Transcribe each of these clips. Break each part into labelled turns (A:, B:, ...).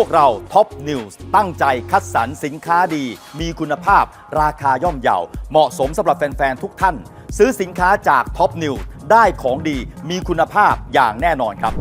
A: วกเราท็อปนิวส์ตั้งใจคัดสรรสินค้าดี มีคุณภาพ ราคาย่อมเยาเหมาะสมสำหรับแฟน ๆ ทุกท่าน ซื้อสินค้าจากท็อปนิวส์ได้ของดีมีคุณภาพอย่างแน่นอนครับ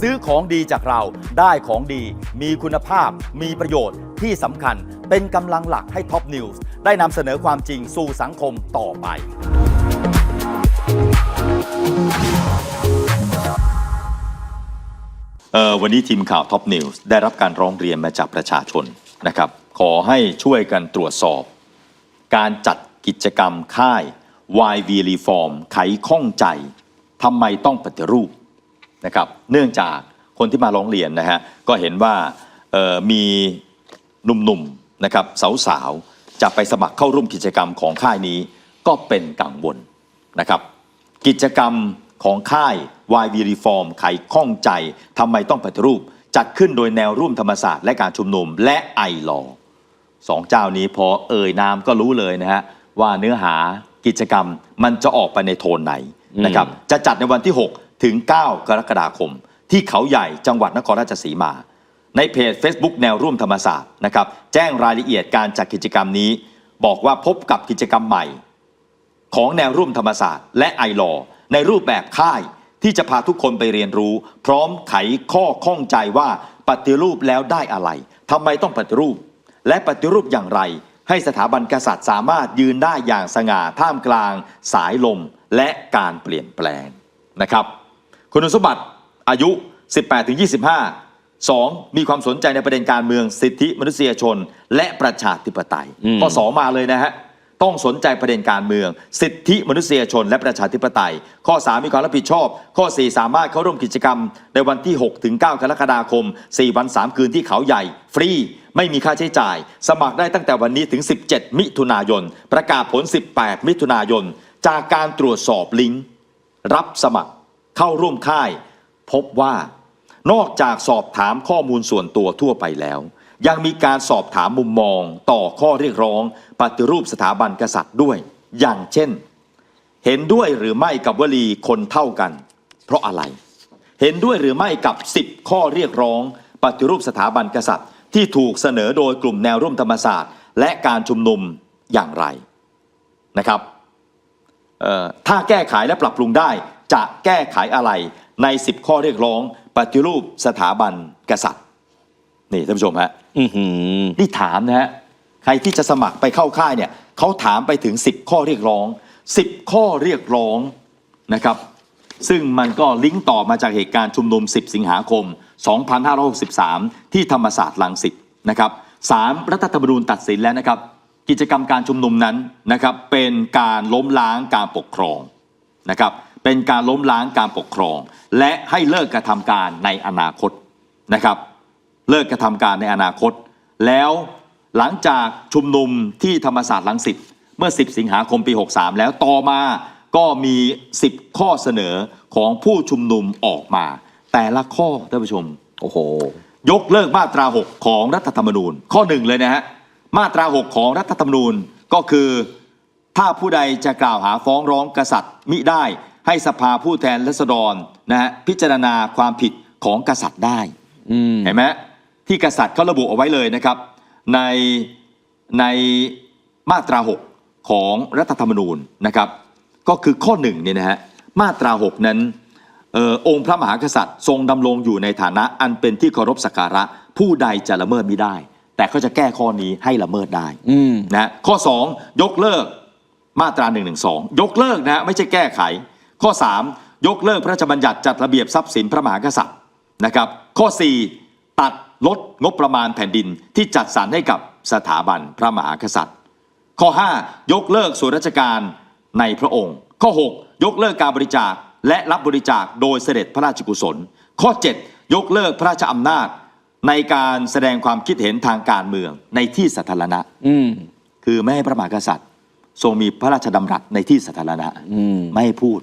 A: ซื้อของดีจากเราได้ของดี มีคุณภาพ มีประโยชน์ที่สำคัญเป็นกำลังหลักให้ท็อปนิวส์ ได้นำเสนอความจริงสู่สังคมต่อไป
B: เออวันนี้ทีมข่าวท็อปนิวส์ได้รับการร้องเรียนมาจากประชาชนนะครับ ขอให้ช่วยกันตรวจสอบ การจัดกิจกรรมค่าย YV Reform ไขข้องใจทำไมต้องปฏิรูปนะครับ เนื่องจากคนที่มาร้องเรียนนะฮะก็เห็นว่ามีหนุ่มๆนะครับสาวๆ จะไปสมัครเข้าร่วมกิจกรรมของค่ายนี้ก็เป็นกังวลนะครับ กิจกรรมของค่าย YV Reform ไขข้องใจทำไมต้องปฏิรูป จัดขึ้นโดยแนวร่วมธรรมศาสตร์และการชุมนุมและไอรอสองเจ้านี้พอเอ่ยนามก็รู้เลยนะฮะว่าเนื้อหากิจกรรมมันจะออกไปในโทนไหนนะครับจะจัดในวันที่ 6 ถึง 9 กรกฎาคม ที่เขาใหญ่จังหวัดนครราชสีมา ในเพจ Facebook แนวร่วมธรรมศาสตร์นะครับแจ้งรายละเอียดการจัดกิจกรรมนี้ บอกว่าพบกับกิจกรรมใหม่ ของแนวร่วมธรรมศาสตร์ และไอรอในรูปแบบค่ายที่จะพาทุกคนไปเรียนรู้ พร้อมไขข้อข้องใจว่าปฏิรูปแล้วได้อะไรทำไมต้องปฏิรูป และปฏิรูปอย่างไร ให้สถาบันกษัตริย์สามารถยืนได้อย่างสง่าท่ามกลาง สายลมและการเปลี่ยนแปลงนะครับ คุณสมบัติอายุ 18-25 2. มีความสนใจในประเด็นการเมืองสิทธิมนุษยชน และประชาธิปไตย
C: อืม
B: ข้อ2มาเลยนะฮะต้องสนใจประเด็นการเมือง สิทธิมนุษยชน และประชาธิปไตย ข้อ 3 มีความรับผิดชอบ ข้อ 4 สามารถเข้าร่วมกิจกรรม ในวันที่ 6 ถึง 9 กรกฎาคม 4 วัน 3 คืนที่เขาใหญ่ ฟรี ไม่มีค่าใช้จ่าย สมัครได้ตั้งแต่วันนี้ถึง 17 มิถุนายน ประกาศผล 18 มิถุนายน จากการตรวจสอบลิงก์รับสมัครเข้าร่วมค่าย พบว่า นอกจากสอบถามข้อมูลส่วนตัวทั่วไปแล้ว ยังมีการสอบถามมุมมองต่อข้อเรียกร้อง ปฏิรูปสถาบันกษัตริย์ด้วย อย่างเช่น เห็นด้วยหรือไม่กับวลีคนเท่ากัน เพราะอะไร เห็นด้วยหรือไม่กับ 10 ข้อเรียกร้อง ปฏิรูปสถาบันกษัตริย์ ที่ถูกเสนอโดยกลุ่มแนวร่วมธรรมศาสตร์ และการชุมนุมอย่างไรนะครับถ้าแก้ไขและปรับปรุงได้จะแก้ไขอะไรใน 10 ข้อเรียกร้อง ปฏิรูปสถาบันกษัตริย์ นี่ท่านผู้ชมฮะ
C: อือหือ
B: นี่ถามนะฮะใครที่จะสมัครไปเข้าค่ายเนี่ยเขาถามไปถึง 10 ข้อเรียกร้อง 10 ข้อเรียกร้องนะครับ ซึ่งมันก็ลิงก์ต่อมาจากเหตุการณ์ชุมนุม 10 สิงหาคม 2563 ที่ธรรมศาสตร์ลังสิตนะครับสารรัฐธรรมนูญตัดสินแล้วนะครับ กิจกรรมการชุมนุมนั้นนะครับเป็นการล้มล้างการปกครองนะครับ เป็นการล้มล้างการปกครอง และให้เลิกกระทำการในอนาคตนะครับ เลิกกระทำการในอนาคต แล้วหลังจากชุมนุมที่ธรรมศาสตร์ลังสิตเมื่อ 10 สิงหาคมปี 63 แล้วต่อมาก็มี 10 ข้อเสนอของผู้ชุมนุมออกมา แต่ละข้อท่านผู้ชม
C: โอ้โห
B: ยกเลิกมาตรา 6 ของรัฐธรรมนูญ ข้อหนึ่งเลยนะฮะมาตรา 6 ของรัฐธรรมนูญก็คือ ถ้าผู้ใดจะกล่าวหาฟ้องร้องกษัตริย์มิได้ ให้สภาผู้แทนราษฎรนะฮะพิจารณาความผิดของกษัตริย์ได้
C: อืม
B: เห็นไหมที่กษัตริย์เขาระบุเอาไว้เลยนะครับ ในในมาตรา 6 ของรัฐธรรมนูญนะครับ ก็คือข้อหนึ่งเนี่ยนะฮะมาตรา 6 นั้นเออองค์พระมหากษัตริย์ทรงดำรงอยู่ในฐานะอันเป็นที่เคารพสักการะ ผู้ใดจะละเมิดไม่ได้ แต่เขาจะแก้ข้อนี้ให้ละเมิดได้
C: อืม
B: นะฮะข้อ 2 ยกเลิกมาตรา1นึยกเลิกนะฮะไม่ใช่แก้ไข ข้อ 3 ยกเลิกพระราชบัญญัติจัดระเบียบทรัพย์สินพระมหากษัตริย์นะครับ ข้อ 4 ตัดลดงบประมาณแผ่นดินที่จัดสรรให้กับสถาบันพระมหากษัตริย์ ข้อ 5 ยกเลิกส่วนราชการในพระองค์ ข้อ 6 ยกเลิกการบริจาคและรับบริจาคโดยเสด็จพระราชกุศล ข้อ 7 ยกเลิกพระราชอำนาจในการแสดงความคิดเห็นทางการเมืองในที่สาธารณะ
C: อืม
B: คือไม่ให้พระมหากษัตริย์ ทรงมีพระราชดำรัสในที่สาธารณะ
C: อืม
B: ไม่ให้พูด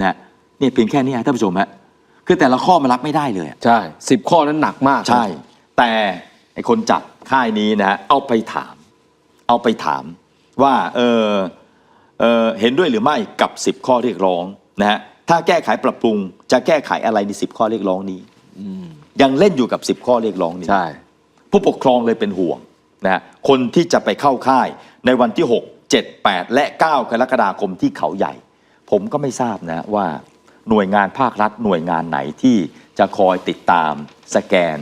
B: นะเนี่ยเพียงแค่นี้ฮะท่านผู้ชมฮะคือแต่ละข้อมันรับไม่ได้เลยอะ
C: ใช่สิบข้อนั้นหนักมาก
B: ใช่ แต่ไอคนจัดค่ายนี้นะฮะเอาไปถาม เอาไปถามว่าเออเออเห็นด้วยหรือไม่กับ 10 ข้อเรียกร้องนะฮะถ้าแก้ไขปรับปรุง จะแก้ไขอะไรใน 10 ข้อเรียกร้องนี้ยังเล่นอยู่กับ 10 ข้อเรียกร้องนี้
C: ใช่
B: ผู้ปกครองเลยเป็นห่วงนะฮะคนที่จะไปเข้าค่ายในวันที่ 6 7 8 และ 9 กรกฎาคมที่เขาใหญ่ ผมก็ไม่ทราบนะว่าหน่วยงานภาครัฐหน่วยงานไหนที่จะคอยติดตามสแกน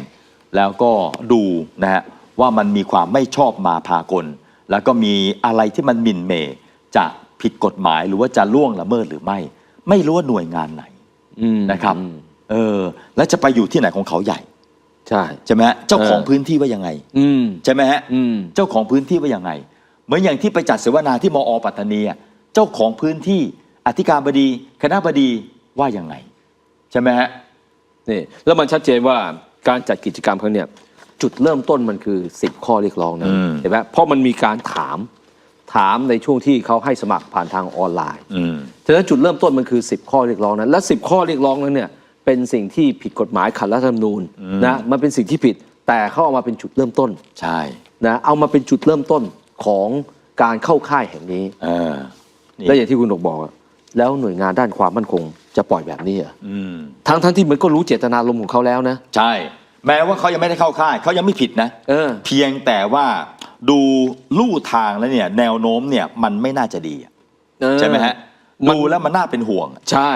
B: แล้วก็ดูนะฮะว่ามันมีความไม่ชอบมาพากล แล้วก็มีอะไรที่มันหมิ่นเหมจะผิดกฎหมายหรือว่าจะล่วงละเมิดหรือไม่ ไม่รู้ว่าหน่วยงานไหน
C: อืม
B: นะครับ
C: อืม
B: เออแล้วจะไปอยู่ที่ไหนของเขาใหญ่
C: ใช่
B: ใช่ไหมฮะเจ้าของ
C: เออ
B: พื้นที่ว่ายังไง
C: อืม
B: ใช่ไหมฮะ
C: อืม
B: เจ้าของพื้นที่ว่ายังไง เหมือนอย่างที่ไปจัดเสวนาที่มอปัตตานีอะเจ้าของพื้นที่ อธิการบดี คณะบดีว่ายังไง ใช่ไหมฮะ
C: นี่แล้วมันชัดเจนว่าการจัดกิจกรรมครั้งเนี้ยจุดเริ่มต้นมันคือ 10 ข้อเรียกร้องนะ
B: อืม
C: เห็นไหมเพราะมันมีการถามถามในช่วงที่เขาให้สมัครผ่านทางออนไลน์
B: อืม
C: ฉะนั้นจุดเริ่มต้นมันคือ 10 ข้อเรียกร้องนั้นและ 10 ข้อเรียกร้องนั้นเนี่ยเป็นสิ่งที่ผิดกฎหมายขัดรัฐธรรมนูญนะมันเป็นสิ่งที่ผิดแต่เขาเอามาเป็นจุดเริ่มต้น
B: ใช่
C: นะเอามาเป็นจุดเริ่มต้นของการเข้าค่ายแห่งนี้
B: เออนี่
C: และอย่างที่คุณดกบอกอะ แล้วหน่วยงานด้านความมั่นคงจะปล่อยแบบนี้เหรอ
B: อืม
C: ทั้งทั้งที่มันก็รู้เจตนารมณ์ของเขาแล้วนะ
B: ใช่ แม้ว่าเขายังไม่ได้เข้าค่ายเขายังไม่ผิดนะ
C: เออ
B: เพียงแต่ว่าดูลู่ทางแล้วเนี่ย แนวโน้มเนี่ยมันไม่น่าจะดีอะ
C: เออ
B: ใช่ไหมฮะ
C: มัน
B: ดูแล้วมันน่าเป็นห่วง
C: ใช่